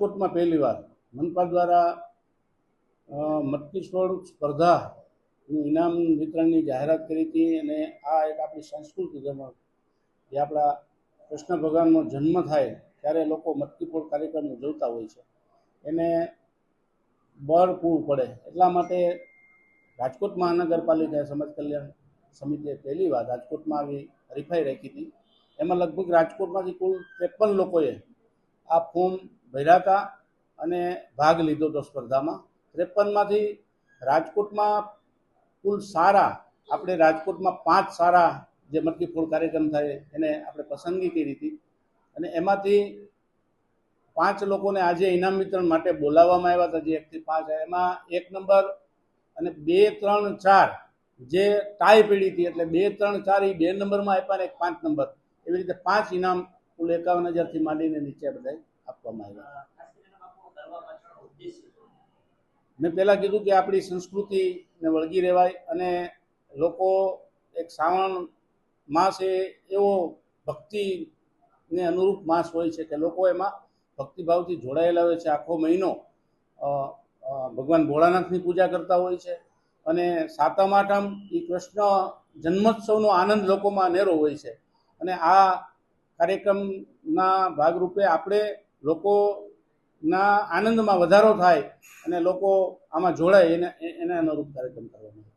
રાજકોટમાં પહેલી વાર. મનપા દ્વારા મટકી છોડ સ્પર્ધાનું ઇનામ વિતરણની જાહેરાત કરી હતી અને આ એક આપણી સંસ્કૃતિ જેમાં જે આપણા કૃષ્ણ ભગવાનનો જન્મ થાય ત્યારે લોકો મટકી ફોડ કાર્યક્રમ ઉજવતા હોય છે. એને બળ પૂરું પડે. એટલા માટે રાજકોટ મહાનગરપાલિકાએ સમાજ કલ્યાણ સમિતિએ પહેલી વાર રાજકોટમાં આવી હરીફાઈ રાખી હતી. એમાં લગભગ રાજકોટમાંથી કુલ ત્રેપન લોકોએ આ ફોર્મ ભર્યા અને ભાગ લીધો હતો સ્પર્ધામાં. ત્રેપનમાંથી રાજકોટમાં કુલ સારા, આપણે રાજકોટમાં પાંચ સારા જે મટકી ફોડ કાર્યક્રમ થાય એને આપણે પસંદગી કરી હતી. અને એમાંથી પાંચ લોકોને આજે ઇનામ વિતરણ માટે બોલાવવામાં આવ્યા હતા, જે એકથી પાંચ એમાં એક નંબર અને બે, ત્રણ, ચાર જે ટાઈ પીડી હતી, એટલે બે, ત્રણ, ચાર એ બે નંબરમાં આપ્યા ને એક પાંચ નંબર. એવી રીતે પાંચ ઇનામ કુલ એકાવન હજારથી માંડીને નીચે બધા આપવામાં આવ્યા. મેં પહેલાં કીધું કે આપણી સંસ્કૃતિને વળગી રહેવાય અને લોકો એક શ્રાવણ માસ એ એવો ભક્તિને અનુરૂપ માસ હોય છે કે લોકો એમાં ભક્તિભાવથી જોડાયેલા હોય છે. આખો મહિનો ભગવાન ભોળાનાથની પૂજા કરતા હોય છે અને સાતમ, આઠમ એ કૃષ્ણ જન્મોત્સવનો આનંદ લોકોમાં અનેરો હોય છે. અને આ કાર્યક્રમના ભાગરૂપે આપણે લોકોના આનંદમાં વધારો થાય અને લોકો આમાં જોડાય એને એને અનુરૂપ કાર્યક્રમ કરવામાં